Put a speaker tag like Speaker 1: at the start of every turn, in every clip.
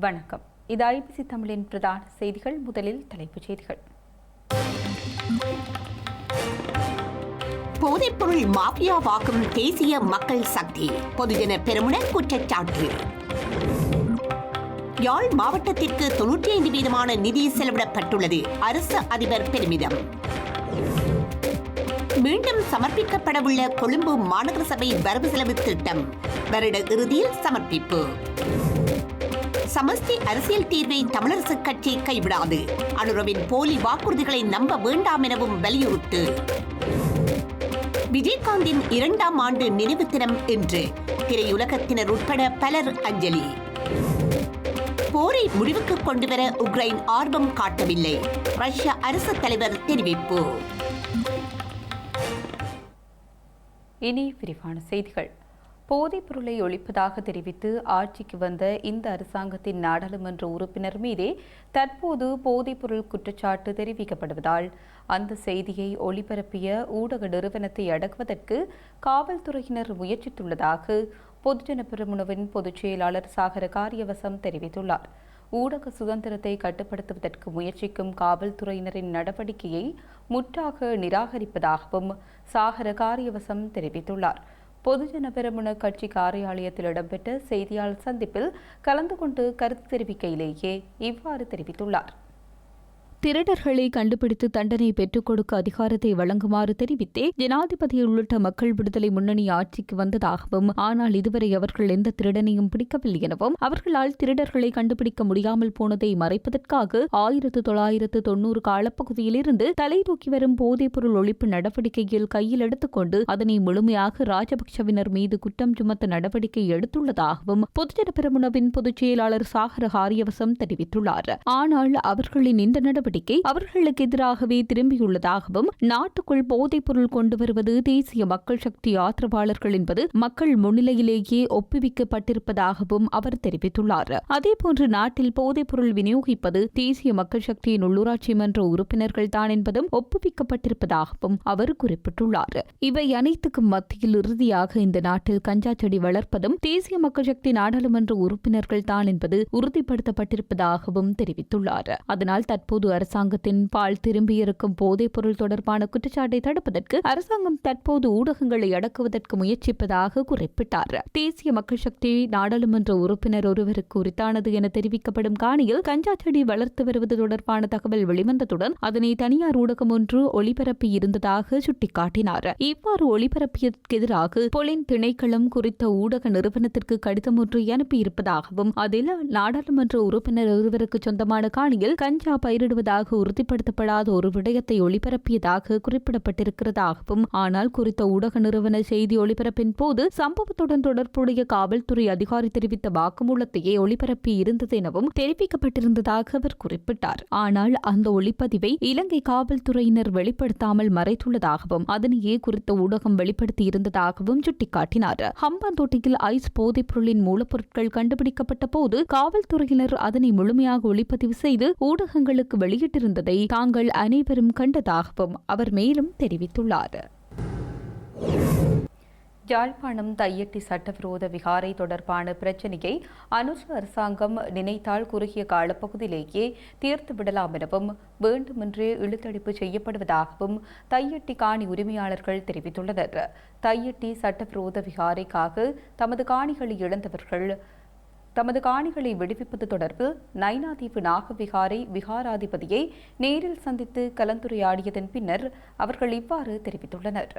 Speaker 1: வணக்கம். இது ஐபிசி தமிழின் பிரதான செய்திகள். முதலில் தலைப்புச் செய்திகள்.
Speaker 2: போதைப்பொருள் மாஃபியாவாக்கும் தேசிய மக்கள் சக்தி. பொதுஜன பெருமுன குற்றச்சாட்டு. யாழ் மாவட்டத்திற்கு தொன்னூற்றி ஐந்து வீதமான நிதி செலவிடப்பட்டுள்ளது. அரசு அதிபர் பெருமிதம். மீண்டும் சமர்ப்பிக்கப்படவுள்ள கொழும்பு மாநகர சபை வரவு செலவு திட்டம். வருட இறுதியில் சமர்ப்பிப்பு. சமஸ்தி அரசியல் தீர்வை தமிழரசு கட்சி கைவிடாது. அனுரவின் போலி வாக்குறுதிகளை நம்ப வேண்டாம் எனவும் வலியுறுத்து. விஜயகாந்தின் இரண்டாம் ஆண்டு நினைவு தினம் இன்று திரையுலகத்தினர் உட்பட பலர் அஞ்சலி. போரை முடிவுக்கு கொண்டுவர உக்ரைன் ஆர்வம் காட்டவில்லை ரஷ்ய அரசு தலைவர் தெரிவிப்பு.
Speaker 1: இனி விரிவான செய்திகள். போதைப் பொருளை ஒழிப்பதாக தெரிவித்து ஆட்சிக்கு வந்த இந்த அரசாங்கத்தின் நாடாளுமன்ற உறுப்பினர் மீதே தற்போது போதைப்பொருள் குற்றச்சாட்டு தெரிவிக்கப்படுவதால் அந்த செய்தியை ஒளிபரப்பிய ஊடக நிறுவனத்தை அடக்குவதற்கு காவல்துறையினர் முயற்சித்துள்ளதாக பொதுஜன பெருமுனவின் பொதுச் செயலாளர் சாகர காரியவசம் தெரிவித்துள்ளார். ஊடக சுதந்திரத்தை கட்டுப்படுத்துவதற்கு முயற்சிக்கும் காவல்துறையினரின் நடவடிக்கையை முற்றாக நிராகரிப்பதாகவும் சாகர காரியவசம் தெரிவித்துள்ளார். பொதுஜன பெரமுன கட்சி காரியாலயத்தில் இடம்பெற்ற செய்தியாளர் சந்திப்பில் கலந்து கொண்டு கருத்து தெரிவிக்கையிலேயே இவ்வாறு தெரிவித்துள்ளார். திருடர்களை கண்டுபிடித்து தண்டனை பெற்றுக் கொடுக்க அதிகாரத்தை வழங்குமாறு தெரிவித்தே ஜனாதிபதி உள்ளிட்ட மக்கள் விடுதலை முன்னணி ஆட்சிக்கு வந்ததாகவும் ஆனால் இதுவரை அவர்கள் எந்த திருடனையும் பிடிக்கவில்லை எனவும் அவர்களால் திருடர்களை கண்டுபிடிக்க முடியாமல் போனதை மறைப்பதற்காக ஆயிரத்து தொள்ளாயிரத்து தொன்னூறு காலப்பகுதியில் இருந்து தலை தூக்கி வரும் போதைப்பொருள் ஒழிப்பு நடவடிக்கையில் கையில் எடுத்துக்கொண்டு அதனை முழுமையாக ராஜபக்சவினர் மீது குற்றம் சுமத்த நடவடிக்கை எடுத்துள்ளதாகவும் பொதுஜன பெருமுனவின் பொதுச் செயலாளர் சாகர ஹாரியவசம் தெரிவித்துள்ளார். ஆனால் அவர்களின் இந்த நடவடிக்கை அவர்களுக்கு எதிராகவே திரும்பியுள்ளதாகவும் நாட்டுக்குள் போதைப்பொருள் கொண்டு வருவது தேசிய மக்கள் சக்தி ஆதரவாளர்கள் என்பது மக்கள் முன்னிலையிலேயே ஒப்புவிக்கப்பட்டிருப்பதாகவும் அவர் தெரிவித்துள்ளார். அதேபோன்று நாட்டில் போதைப்பொருள் விநியோகிப்பது தேசிய மக்கள் சக்தியின் உள்ளூராட்சி மன்ற உறுப்பினர்கள் தான் என்பதும் ஒப்புவிக்கப்பட்டிருப்பதாகவும் அவர் குறிப்பிட்டுள்ளார். இவை அனைத்துக்கும் மத்தியில் இறுதியாக இந்த நாட்டில் கஞ்சா செடி வளர்ப்பதும் தேசிய மக்கள் சக்தி நாடாளுமன்ற உறுப்பினர்கள் தான் என்பது உறுதிப்படுத்தப்பட்டிருப்பதாகவும் தெரிவித்துள்ளார். அதனால் தற்போது அரசாங்கத்தின் பால் திரும்பியிருக்கும் போதைப் பொருள் தொடர்பான குற்றச்சாட்டை தடுப்பதற்கு அரசாங்கம் தற்போது ஊடகங்களை அடக்குவதற்கு முயற்சிப்பதாக குறிப்பிட்டார். தேசிய மக்கள் சக்தி நாடாளுமன்ற உறுப்பினர் ஒருவருக்கு உரித்தானது என தெரிவிக்கப்படும் காணியில் கஞ்சா செடி வளர்த்து வருவது தொடர்பான தகவல் வெளிவந்ததுடன் அதனை தனியார் ஊடகம் ஒன்று ஒளிபரப்பி இருந்ததாக சுட்டிக்காட்டினார். இவ்வாறு ஒளிபரப்பியதற்கு எதிராக பொலின் திணைக்களம் குறித்த ஊடக நிறுவனத்திற்கு கடிதம் ஒன்று அனுப்பியிருப்பதாகவும் அதில் நாடாளுமன்ற உறுப்பினர் ஒருவருக்கு சொந்தமான காணியில் கஞ்சா பயிரிடுவது பயிரிடுவதாக உறுதிப்படுத்தப்படாத ஒரு விடயத்தை ஒளிபரப்பியதாக குறிப்பிடப்பட்டிருக்கிறதாகவும் ஆனால் குறித்த ஊடக நிறுவன செய்தி ஒளிபரப்பின் போது சம்பவத்துடன் தொடர்புடைய காவல்துறை அதிகாரி தெரிவித்த வாக்குமூலத்தையே ஒளிபரப்பி இருந்தது எனவும் தெரிவிக்கப்பட்டிருந்ததாக அவர் குறிப்பிட்டார். ஆனால் அந்த ஒளிப்பதிவை இலங்கை காவல்துறையினர் வெளிப்படுத்தாமல் மறைத்துள்ளதாகவும் அதனையே குறித்த ஊடகம் வெளிப்படுத்தியிருந்ததாகவும் சுட்டிக்காட்டினார். ஹம்பாந்தோட்டையில் ஐஸ் போதைப் பொருளின் மூலப்பொருட்கள் கண்டுபிடிக்கப்பட்ட போது காவல்துறையினர் அதனை முழுமையாக ஒளிப்பதிவு செய்து ஊடகங்களுக்கு வெளி வெளியிட்டிருந்ததை தாங்கள் அனைவரும் கண்டதாகவும் அவர் மேலும் தெரிவித்துள்ளார். யாழ்ப்பாணம் தையட்டி சட்டவிரோத விகாரை தொடர்பான பிரச்சினையை அனுசு அரசாங்கம் நினைத்தால் குறுகிய காலப்பகுதியிலேயே தீர்த்து விடலாம் எனவும் வேண்டுமென்றே இழுத்தடிப்பு செய்யப்படுவதாகவும் தையட்டி காணி உரிமையாளர்கள் தெரிவித்துள்ளனர். தையட்டி சட்டவிரோத விகாரைக்காக தமது காணிகளை இழந்தவர்கள் தமது காணிகளை விடுவிப்பது தொடர்பில் நைனாதீவு நாகவிகாரை விகாராதிபதியை நேரில் சந்தித்து கலந்துரையாடியதன் பின்னர் அவர்கள் இவ்வாறு தெரிவித்துள்ளனர்.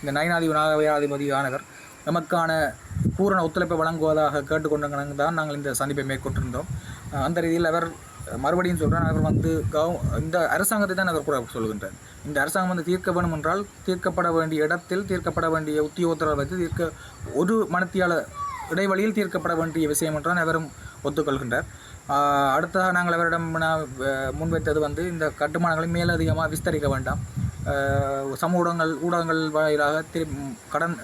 Speaker 3: இந்த நயனாதீவு நாகவிகாராதிபதி ஆனவர் நமக்கான பூரண ஒத்துழைப்பை வழங்குவதாக கேட்டுக்கொண்ட தான் நாங்கள் இந்த சந்திப்பை மேற்கொண்டிருந்தோம். அந்த ரீதியில் அவர் மறுபடியும் சொல்கிறேன் அவர் வந்து கவு இந்த அரசாங்கத்தை தான் அவர் கூட சொல்கின்றார். இந்த அரசாங்கம் வந்து தீர்க்க வேணும் என்றால் தீர்க்கப்பட வேண்டிய இடத்தில் தீர்க்கப்பட வேண்டிய உத்தியோகத்தர்கள் வைத்து தீர்க்க ஒரு மனத்தியால் இடைவெளியில் தீர்க்கப்பட வேண்டிய விஷயம் என்றால் அவரும் ஒத்துக்கொள்கின்றார். அடுத்ததாக நாங்கள் அவரிடம் முன்வைத்தது வந்து இந்த கட்டுமானங்களை மேலதிகமாக விஸ்தரிக்க வேண்டாம். ஆஹ் சமூக ஊடகங்கள் ஊடகங்கள் வாயிலாக திரு கடன்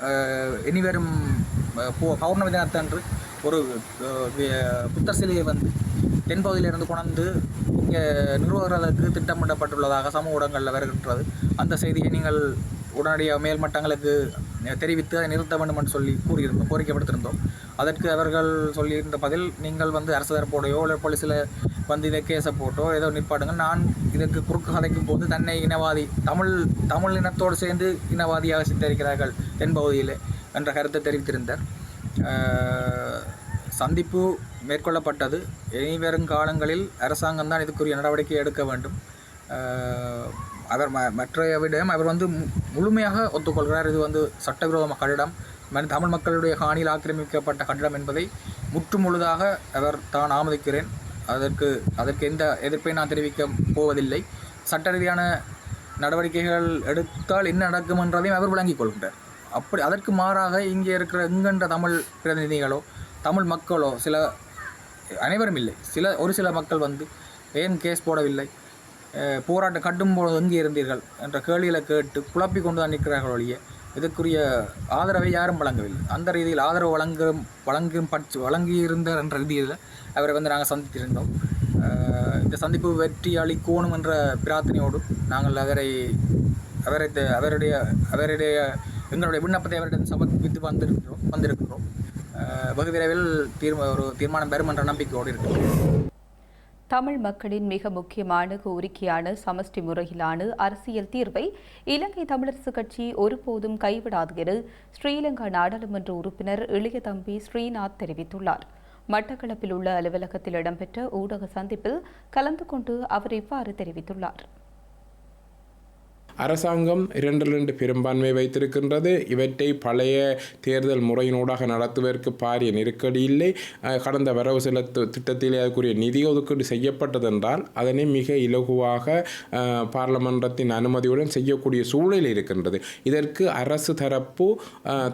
Speaker 3: இனிவரும் பௌர்ணமி தினத்தன்று ஒரு புத்தர் சிலையை வந்து தென்பகுதியிலிருந்து கொண்டு இங்கே நிறுவுவதற்கு திட்டமிடப்பட்டுள்ளதாக சமூக ஊடகங்களில் வருகின்றது. அந்த செய்தியை நீங்கள் உடனடியாக மேல்மட்டங்களுக்கு தெரிவித்து அதை நிறுத்த வேண்டும் என்று சொல்லி கூறியிருந்தோம் கோரிக்கை விடுத்திருந்தோம் அதற்கு அவர்கள் சொல்லியிருந்த பதில் நீங்கள் வந்து அரசு தரப்போடையோ இல்லை போலீஸில் வந்து இதை கேஸை போட்டோ ஏதோ நிற்பாடுங்க நான் இதற்கு குறுக்கு கதைக்கும் போது தன்னை இனவாதி தமிழ் தமிழ் இனத்தோடு சேர்ந்து இனவாதியாக சித்தரிக்கிறார்கள் தென்பகுதியில் என்ற கருத்தை தெரிவித்திருந்தார். சந்திப்பு மேற்கொள்ளப்பட்டது. இனி வரும் காலங்களில் அரசாங்கம் தான் இதுக்குரிய நடவடிக்கை எடுக்க வேண்டும். அவர் ம மற்றைய விடம் அவர் வந்து மு- முழுமையாக ஒத்துக்கொள்கிறார். இது வந்து சட்டவிரோத மக்களிடம் தமிழ் மக்களுடைய காணியில் ஆக்கிரமிக்கப்பட்ட கட்டிடம் என்பதை முற்றுமுழுதாக அவர் தான் ஆமதிக்கிறேன். அதற்கு அதற்கு எந்த எதிர்ப்பை நான் தெரிவிக்க போவதில்லை. சட்ட ரீதியான நடவடிக்கைகள் எடுத்தால் என்ன நடக்கும் என்றதையும் அவர் விளங்கிக் கொள்கின்றார். அப்படி அதற்கு மாறாக இங்கே இருக்கிற எங்கென்ற தமிழ் பிரதிநிதிகளோ தமிழ் மக்களோ சில அனைவரும் இல்லை. சில ஒரு சில மக்கள் வந்து ஏன் கேஸ் போடவில்லை? போராட்டம் கட்டும்போது எங்கே இருந்தீர்கள்? என்ற கேள்விகளை கேட்டு குழப்பி கொண்டு தான் நிற்கிறார்கள் ஒழிய இதற்குரிய ஆதரவை யாரும் வழங்கவில்லை. அந்த ரீதியில் ஆதரவு வழங்கும் வழங்கும் பட்ச வழங்கியிருந்தார் என்ற ரீதியில் அவரை வந்து நாங்கள் சந்தித்திருந்தோம். இந்த சந்திப்பு வெற்றி அளிக்கணும் என்ற பிரார்த்தனையோடு நாங்கள் அவரை அவரை அவருடைய அவருடைய எங்களுடைய விண்ணப்பத்தை அவரிடம் சமர்ப்பித்து வந்திருக்கிறோம் வந்திருக்கிறோம். வெகு விரைவில் தீர்ம ஒரு தீர்மானம் பெறும் என்ற நம்பிக்கையோடு இருக்கிறோம்.
Speaker 1: தமிழ் மக்களின் மிக முக்கியமான கோரிக்கையான சமஷ்டி முறையிலான அரசியல் தீர்வை இலங்கை தமிழரசு கட்சி ஒருபோதும் கைவிடாது என ஸ்ரீலங்கா நாடாளுமன்ற உறுப்பினர் இளையதம்பி ஸ்ரீநாத் தெரிவித்துள்ளார். மட்டக்களப்பில் உள்ள அலுவலகத்தில் இடம்பெற்ற ஊடக சந்திப்பில் கலந்து கொண்டு அவர் இவ்வாறு தெரிவித்துள்ளார்.
Speaker 4: அரசாங்கம் இரண்டு ரெண்டு பெரும்பான்மை வைத்திருக்கின்றது. இவற்றை பழைய தேர்தல் முறையினூடாக நடத்துவதற்கு பாரிய நெருக்கடி இல்லை. கடந்த வரவு சில திட்டத்திலே அதுக்குரிய நிதி ஒதுக்கீடு செய்யப்பட்டதென்றால் அதனை மிக இலகுவாக பார்லமன்றத்தின் அனுமதியுடன் செய்யக்கூடிய சூழல் இருக்கின்றது. இதற்கு அரசு தரப்பு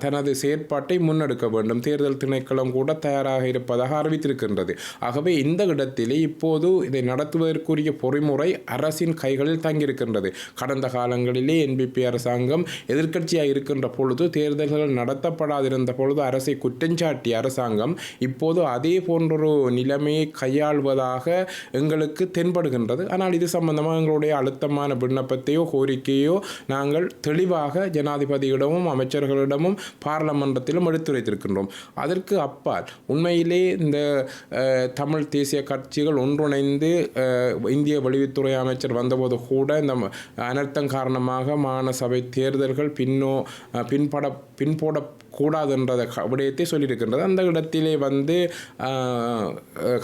Speaker 4: தனது செயற்பாட்டை முன்னெடுக்க வேண்டும். தேர்தல் திணைக்களம் கூட தயாராக இருப்பதாக அறிவித்திருக்கின்றது. ஆகவே இந்த இடத்திலே இப்போது இதை நடத்துவதற்குரிய பொறிமுறை அரசின் கைகளில் தங்கியிருக்கின்றது. கடந்த காலங்களிலே என்பிபி அரசாங்கம் எதிர்க்கட்சியாக இருக்கின்ற பொழுது தேர்தல்கள் நடத்தப்படாதிருந்த பொழுது அரசை குற்றஞ்சாட்டிய அரசாங்கம் இப்போது அதே போன்றொரு நிலைமையை கையாள்வதாக எங்களுக்கு தென்படுகின்றது. ஆனால் இது சம்பந்தமாக எங்களுடைய அழுத்தமான விண்ணப்பத்தையோ கோரிக்கையோ நாங்கள் தெளிவாக ஜனாதிபதியிடமும் அமைச்சர்களிடமும் பாராளுமன்றத்திலும் எடுத்துரைத்திருக்கின்றோம். அதற்கு அப்பால் உண்மையிலே இந்த தமிழ் தேசிய கட்சிகள் ஒன்றிணைந்து இந்திய வெளியுறவுத்துறை அமைச்சர் வந்தபோது கூட இந்த அனர்த்தம் காரணமாக மாகாண சபை தேர்தல்கள் பின்னோ பின்பட பின்போட கூடாதுன்றத க- விடயத்தை சொல்லியிருக்கின்றது. அந்த இடத்திலே வந்து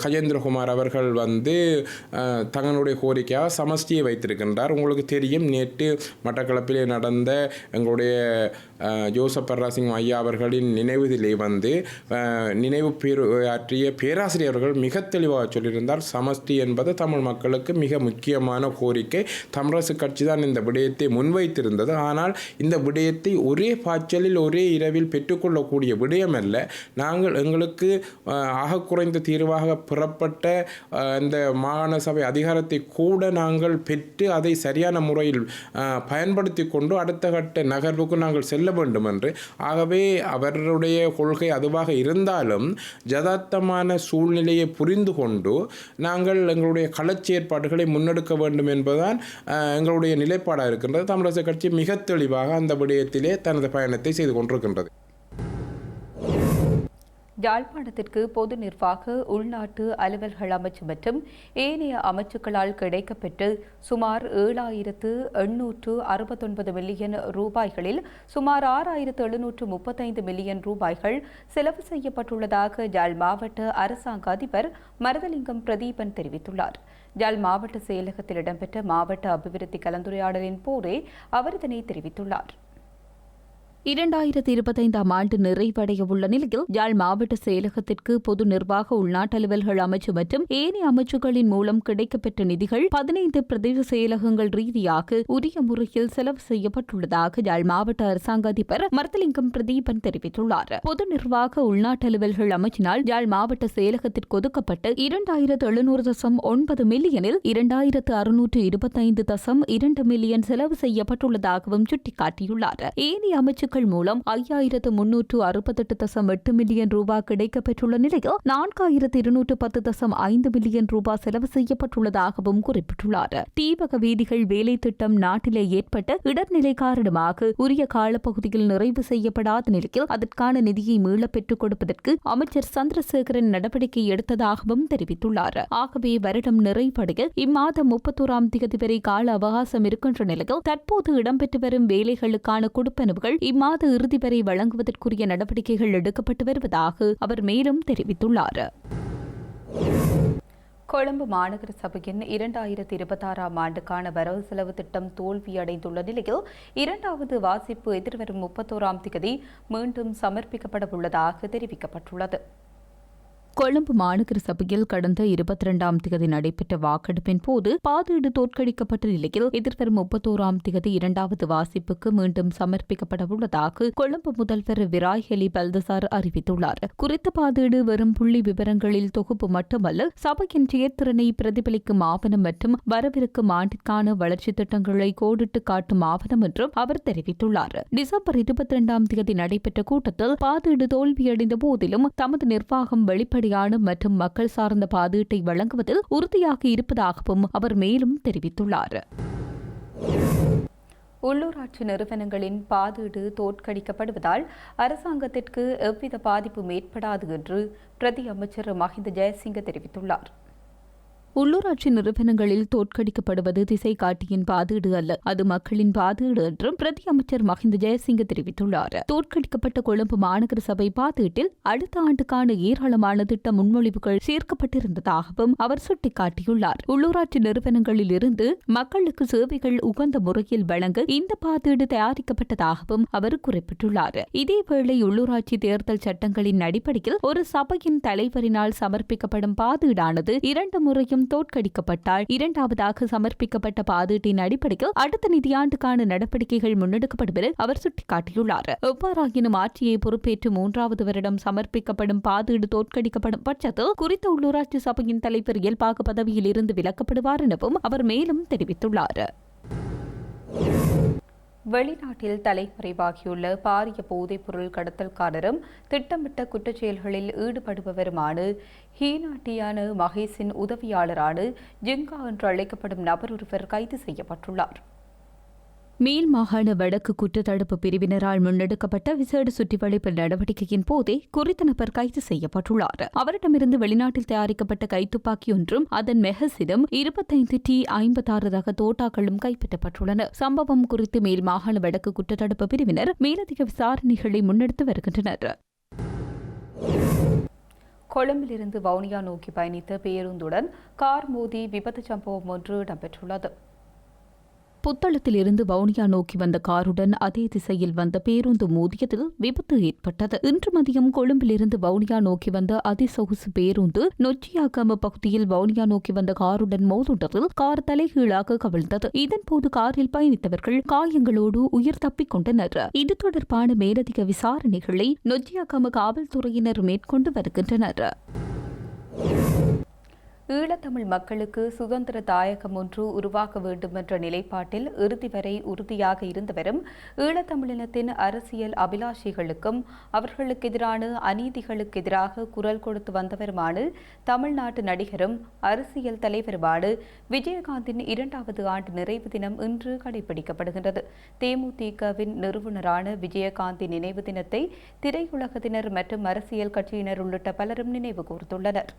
Speaker 4: கஜேந்திரகுமார் அவர்கள் வந்து தங்களுடைய கோரிக்கையாக சமஷ்டியை வைத்திருக்கின்றார். உங்களுக்கு தெரியும் நேற்று மட்டக்களப்பிலே நடந்த எங்களுடைய ஜோசப் பர்ராசிங் ஐயா அவர்களின் நினைவுதிலே வந்து நினைவு பேரு ஆற்றிய பேராசிரியர்கள் மிக தெளிவாக சொல்லியிருந்தார். சமஷ்டி என்பது தமிழ் மக்களுக்கு மிக முக்கியமான கோரிக்கை. தமிழரசு கட்சி தான் இந்த விடயத்தை முன்வைத்திருந்தது. ஆனால் இந்த விடயத்தை ஒரே பாய்ச்சலில் ஒரே இரவில் பெற்றுக்கொள்ளக்கூடிய விடயம் அல்ல நாங்கள் எங்களுக்கு ஆக குறைந்த தீர்வாக பெறப்பட்ட இந்த மாகாண சபை அதிகாரத்தை கூட நாங்கள் பெற்று அதை சரியான முறையில் பயன்படுத்தி கொண்டு அடுத்த கட்ட நகர்வுக்கு நாங்கள் செல்ல வேண்டும் என்று ஆகவே அவருடைய கொள்கை அதுவாக இருந்தாலும் ஜதார்த்தமான சூழ்நிலையை புரிந்து கொண்டு நாங்கள் எங்களுடைய களச்சேற்பாடுகளை முன்னெடுக்க வேண்டும் என்பதுதான் எங்களுடைய நிலைப்பாடாக இருக்கின்றது. தமிழரசு கட்சி மிக தெளிவாக அந்த விடயத்திலே தனது பயணத்தை செய்து கொண்டிருக்கின்றது.
Speaker 1: யாழ்ப்பாணத்திற்கு பொது நிர்வாக உள்நாட்டு அலுவல்கள் அமைச்சு மற்றும் ஏனைய அமைச்சுக்களால் கிடைக்கப்பெற்று சுமார் ஏழாயிரத்து எண்ணூற்று அறுபத்தொன்பது மில்லியன் ரூபாய்களில் சுமார் ஆறாயிரத்து எழுநூற்று முப்பத்தைந்து மில்லியன் ரூபாய்கள் செலவு செய்யப்பட்டுள்ளதாக யாழ் மாவட்ட அரசாங்க அதிபர் மருதலிங்கம் பிரதீபன் தெரிவித்துள்ளார். யாழ் மாவட்ட செயலகத்தில் இடம்பெற்ற மாவட்ட அபிவிருத்தி கலந்துரையாடலின் போதே அவர் இதனை தெரிவித்துள்ளார். இரண்டாயிரத்தி இருபத்தைந்தாம் ஆண்டு நிறைவடைய உள்ள நிலையில் யாழ் மாவட்ட செயலகத்திற்கு பொது நிர்வாக உள்நாட்டு அலுவல்கள் அமைச்சு மற்றும் ஏனைய அமைச்சுகளின் மூலம் கிடைக்கப்பெற்ற நிதிகள் பதினைந்து பிரதேச செயலகங்கள் ரீதியாக உரிய முறையில் செலவு செய்யப்பட்டுள்ளதாக யாழ் மாவட்ட அரசாங்க அதிபர் மர்த்தலிங்கம் பிரதீபன் தெரிவித்துள்ளார். பொது நிர்வாக உள்நாட்டு அலுவல்கள் அமைச்சினால் யாழ் மாவட்ட செயலகத்திற்கு ஒதுக்கப்பட்டு இரண்டாயிரத்து எழுநூறு தசம் ஒன்பது மில்லியனில் இரண்டாயிரத்து அறுநூற்று இருபத்தைந்து தசம் இரண்டு மில்லியன் செலவு செய்யப்பட்டுள்ளதாகவும் சுட்டிக்காட்டியுள்ளார். ஏனைய அமைச்சுக்கள் மூலம் ஐயாயிரத்து முன்னூற்று அறுபத்தெட்டு தசம் எட்டு மில்லியன் ரூபாய் கிடைக்கப்பெற்றுள்ள நிலையில் நான்காயிரத்து இருநூற்று பத்து தசம் ஐந்து மில்லியன் ரூபாய் செலவு செய்யப்பட்டுள்ளதாகவும் குறிப்பிட்டுள்ளார். தீபக வீதிகள் வேலை திட்டம் நாட்டிலே ஏற்பட்ட இடர்நிலை காரணமாக உரிய காலப்பகுதியில் நிறைவு செய்யப்படாத நிலையில் அதற்கான நிதியை மீள பெற்றுக் கொடுப்பதற்கு அமைச்சர் சந்திரசேகரன் நடவடிக்கை எடுத்ததாகவும் தெரிவித்துள்ளார். ஆகவே வருடம் நிறைவடைய இம்மாதம் முப்பத்தோராம் தேதி வரை கால அவகாசம் இருக்கின்ற நிலையில் தற்போது இடம்பெற்று வரும் வேலைகளுக்கான கொடுப்பனவுகள் மாத இறுதி வரை வழங்குவதற்குரிய நடவடிக்கைகள் எடுக்கப்பட்டு வருவதாக அவர் மேலும் தெரிவித்துள்ளார். கொழும்பு மாநகர சபையின் இரண்டாயிரத்தி இருபத்தாறாம் ஆண்டுக்கான வரவு செலவு திட்டம் தோல்வியடைந்துள்ள நிலையில் இரண்டாவது வாசிப்பு எதிர்வரும் முப்பத்தோராம் திகதி மீண்டும் சமர்ப்பிக்கப்பட உள்ளதாக தெரிவிக்கப்பட்டுள்ளது. கொழும்பு மாநகர சபையில் கடந்த இருபத்தி இரண்டாம் திகதி நடைபெற்ற வாக்கெடுப்பின் போது பாதீடு தோற்கடிக்கப்பட்ட நிலையில் எதிர்வரும் முப்பத்தோராம் திகதி இரண்டாவது வாசிப்புக்கு மீண்டும் சமர்ப்பிக்கப்பட உள்ளதாக கொழும்பு முதல்வர் விராய்ஹெலி பல்தசார் அறிவித்துள்ளார். குறித்த பாதீடு வெறும் புள்ளி விவரங்களில் தொகுப்பு மட்டுமல்ல சபையின் செயற்திறனை பிரதிபலிக்கும் ஆவணம் மற்றும் வரவிருக்கும் ஆண்டிற்கான வளர்ச்சி திட்டங்களை கோடிட்டு காட்டும் ஆவணம் என்றும் அவர் தெரிவித்துள்ளார். டிசம்பர் இருபத்தி இரண்டாம் தேதி நடைபெற்ற கூட்டத்தில் பாதீடு தோல்வியடைந்த போதிலும் தமது நிர்வாகம் வெளிப்படையான மற்றும் மக்கள் சார்ந்த பாதீட்டை வழங்குவதில் உறுதியாக இருப்பதாகவும் அவர் மேலும் தெரிவித்துள்ளார். உள்ளூராட்சி நிறுவனங்களின் பாதீடு தோற்கடிக்கப்படுவதால் அரசாங்கத்திற்கு எவ்வித பாதிப்பும் ஏற்படாது என்று பிரதி அமைச்சர் மஹிந்த ஜெயசிங்க தெரிவித்துள்ளார். உள்ளூராட்சி நிறுவனங்களில் தோற்கடிக்கப்படுவது திசை காட்டியின் பாதீடு அல்ல. அது மக்களின் பாதீடு என்றும் பிரதி அமைச்சர் மஹிந்த ஜெயசிங்க தெரிவித்துள்ளார். தோற்கடிக்கப்பட்ட கொழும்பு மாநகர சபை பாதீட்டில் அடுத்த ஆண்டுக்கான ஏராளமான திட்ட முன்மொழிவுகள் சேர்க்கப்பட்டிருந்ததாகவும் அவர் சுட்டிக்காட்டியுள்ளார். உள்ளூராட்சி நிறுவனங்களில் இருந்து மக்களுக்கு சேவைகள் உகந்த முறையில் வழங்க இந்த பாதீடு தயாரிக்கப்பட்டதாகவும் அவர் குறிப்பிட்டுள்ளார். இதேவேளை உள்ளூராட்சி தேர்தல் சட்டங்களின் அடிப்படையில் ஒரு சபையின் தலைவரினால் சமர்ப்பிக்கப்படும் பாதீடானது இரண்டு முறையும் தோற்கடிக்கப்பட்டால் இரண்டாவதாக சமர்ப்பிக்கப்பட்ட பாதீட்டின் அடிப்படையில் அடுத்த நிதியாண்டுக்கான நடவடிக்கைகள் முன்னெடுக்கப்படும் என அவர் சுட்டிக்காட்டியுள்ளார். எவ்வாறாயினும் ஆட்சியை பொறுப்பேற்று மூன்றாவது வருடம் சமர்ப்பிக்கப்படும் பாதீடு தோற்கடிக்கப்படும் பட்சத்தில் குறித்த உள்ளூராட்சி சபையின் தலைவர் இயல்பாக பதவியில் இருந்து விலக்கப்படுவார் எனவும் அவர் மேலும் தெரிவித்துள்ளார். வெளிநாட்டில் தலைமறைவாகியுள்ள பாரிய போதைப்பொருள் கடத்தல்காரரும் திட்டமிட்ட குற்றச்செயல்களில் ஈடுபடுபவருமான ஹீனாட்டியான மகேஷின் உதவியாளரான ஜிங்கா என்று அழைக்கப்படும் நபர் ஒருவர் கைது செய்யப்பட்டுள்ளார். மேல் மாகாண வடக்கு குற்றத்தடுப்பு பிரிவினரால் முன்னெடுக்கப்பட்ட விசேட சுற்றிவளைப்பு நடவடிக்கையின் போதே குறித்த நபர் கைது செய்யப்பட்டுள்ளார். அவரிடமிருந்து வெளிநாட்டில் தயாரிக்கப்பட்ட கைத்துப்பாக்கி ஒன்றும் அதன் மெஹசிடம் இருபத்தைந்து டி ஐம்பத்தாறு ரக தோட்டாக்களும் கைப்பற்றப்பட்டுள்ளன. சம்பவம் குறித்து மேல் மாகாண வடக்கு குற்றத்தடுப்பு பிரிவினர் மேலதிக விசாரணைகளை முன்னெடுத்து வருகின்றனர். கொழும்பிலிருந்து வவுனியா நோக்கி பயணித்த பேருந்துடன் கார் மோதி விபத்து சம்பவம் ஒன்று இடம்பெற்றுள்ளது. புத்தளத்தில் இருந்து வவுனியா நோக்கி வந்த காருடன் அதே திசையில் வந்த பேருந்து மோதியதில் விபத்து ஏற்பட்டது. இன்று மதியம் கொழும்பிலிருந்து வவுனியா நோக்கி வந்த அதிசொகுசு பேருந்து நொச்சியாக்கம பகுதியில் வவுனியா நோக்கி வந்த காருடன் மோதுண்டதில் கார் தலைகீழாக கவிழ்ந்தது. இதன்போது காரில் பயணித்தவர்கள் காயங்களோடு உயிர் தப்பிக் கொண்டனர். இது தொடர்பான மேலதிக விசாரணைகளை நொச்சியாக்கம காவல்துறையினர் மேற்கொண்டு வருகின்றனர். ஈழத்தமிழ் மக்களுக்கு சுதந்திர தாயகம் ஒன்று உருவாக்க வேண்டும் என்ற நிலைப்பாட்டில் இறுதி வரை உறுதியாக இருந்தவரும் ஈழத்தமிழினத்தின் அரசியல் அபிலாஷிகளுக்கும் அவர்களுக்கு எதிரான அநீதிகளுக்கு எதிராக குரல் கொடுத்து வந்தவருமான தமிழ்நாட்டு நடிகரும் அரசியல் தலைவருமான விஜயகாந்தின் இரண்டாவது ஆண்டு நிறைவு தினம் இன்று கடைபிடிக்கப்படுகின்றது. தேமுதிகவின் நிறுவனரான விஜயகாந்தின் நினைவு தினத்தை திரையுலகத்தினர் மற்றும் அரசியல் கட்சியினர் உள்ளிட்ட பலரும் நினைவு கூர்ந்துள்ளனர்.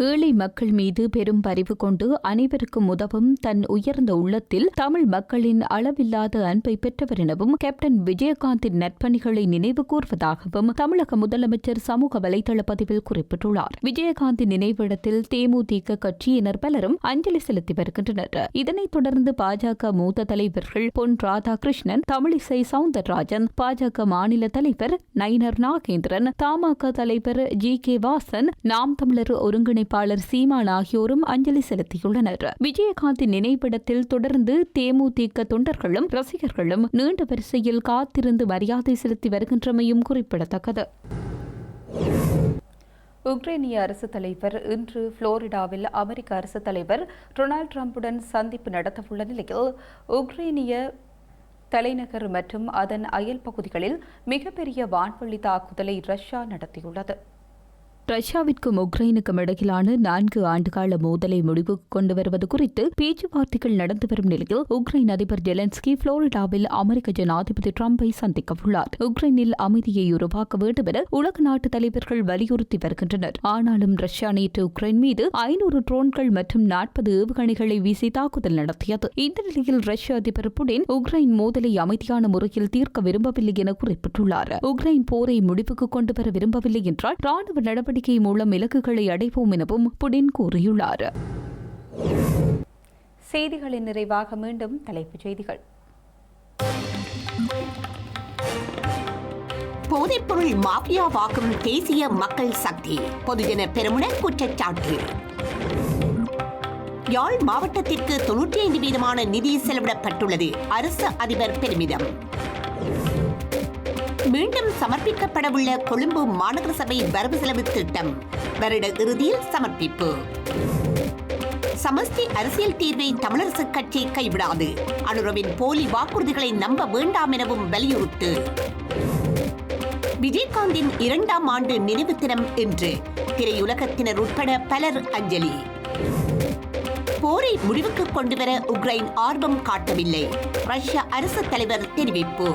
Speaker 1: ஏழை மக்கள் மீது பெரும் பரிவு கொண்டு அனைவருக்கும் உதவும் தன் உயர்ந்த உள்ளத்தில் தமிழ் மக்களின் அளவில்லாத அன்பை பெற்றவர் எனவும் கேப்டன் விஜயகாந்தின் நற்பணிகளை நினைவு கூர்வதாகவும் தமிழக முதலமைச்சர் சமூக வலைதள பதிவில் குறிப்பிட்டுள்ளார். விஜயகாந்தின் நினைவிடத்தில் தேமுதிக கட்சியினர் பலரும் அஞ்சலி செலுத்தி வருகின்றனர். இதனைத் தொடர்ந்து பாஜக மூத்த தலைவர்கள் பொன் ராதாகிருஷ்ணன் தமிழிசை சவுந்தரராஜன் பாஜக மாநில தலைவர் நயினர் நாகேந்திரன் தமாக தலைவர் ஜி கே வாசன் நாம் தமிழர் அமைப்பாளர் சீமான் ஆகியோரும் அஞ்சலி செலுத்தியுள்ளனர். விஜயகாந்தின் நினைவிடத்தில் தொடர்ந்து தேமுதிக தொண்டர்களும் ரசிகர்களும் நீண்ட வரிசையில் காத்திருந்து மரியாதை செலுத்தி வருகின்றமையும் குறிப்பிடத்தக்கது. உக்ரைனிய அரசு தலைவர் இன்று புளோரிடாவில் அமெரிக்க அரசு தலைவர் டொனால்டு டிரம்புடன் சந்திப்பு நடத்தவுள்ள நிலையில் உக்ரைனிய தலைநகர் மற்றும் அதன் அயல் பகுதிகளில் மிகப்பெரிய வான்வழி தாக்குதலை ரஷ்யா நடத்தியுள்ளது. ரஷ்யாவிற்கும் உக்ரைனுக்கும் இடையிலான நான்கு ஆண்டுகால மோதலை முடிவுக்கு கொண்டு வருவது குறித்து பேச்சுவார்த்தைகள் நடந்து வரும் நிலையில் உக்ரைன் அதிபர் ஜெலன்ஸ்கி புளோரிடாவில் அமெரிக்க ஜனாதிபதி டிரம்பை சந்திக்க உள்ளார். உக்ரைனில் அமைதியை உருவாக்க வேண்டும் என உலக நாட்டு தலைவர்கள் வலியுறுத்தி வருகின்றனர். ஆனாலும் ரஷ்யா நேற்று உக்ரைன் மீது ஐநூறு ட்ரோன்கள் மற்றும் நாற்பது ஏவுகணைகளை வீசி தாக்குதல் நடத்தியது. இந்த நிலையில் ரஷ்ய அதிபர் புடின் உக்ரைன் மோதலை அமைதியான முறையில் தீர்க்க விரும்பவில்லை என குறிப்பிட்டுள்ளார். உக்ரைன் போரை முடிவுக்கு கொண்டு வர விரும்பவில்லை என்றால் ராணுவ நடவடிக்கை மூலம் இலக்குகளை அடைவோம் எனவும் புடின் கூறியுள்ளார். செய்திகளின் நிறைவாக மீண்டும் தலைப்புச் செய்திகள்.
Speaker 2: போதைப்பொருள் மாஃபியாவாகும் தேசிய மக்கள் சக்தி பொதுஜன பெருமுன குற்றச்சாட்டு. யாழ் மாவட்டத்திற்கு தொன்னூற்றி ஐந்து வீதமான நிதி செலவிடப்பட்டுள்ளது அரசு அதிபர் பெருமிதம். மீண்டும் சமர்ப்பிக்கப்படவுள்ள கொழும்பு மாநகர சபை வரவு செலவு திட்டம். வருட இறுதியில் சமர்ப்பிப்பு. சமஸ்தி அரசியல் தீர்வை தமிழரசு கட்சி கைவிடாது. அனுரவின் போலி வாக்குறுதிகளை நம்ப வேண்டாம் எனவும் வலியுறுத்து. விஜயகாந்தின் இரண்டாம் ஆண்டு நினைவு தினம் இன்று. திரையுலகத்தினர் உட்பட பலர் அஞ்சலி. போரை முடிவுக்கு கொண்டுவர உக்ரைன் ஆர்வம் காட்டவில்லை. ரஷ்ய அரசு தலைவர் தெரிவிப்பு.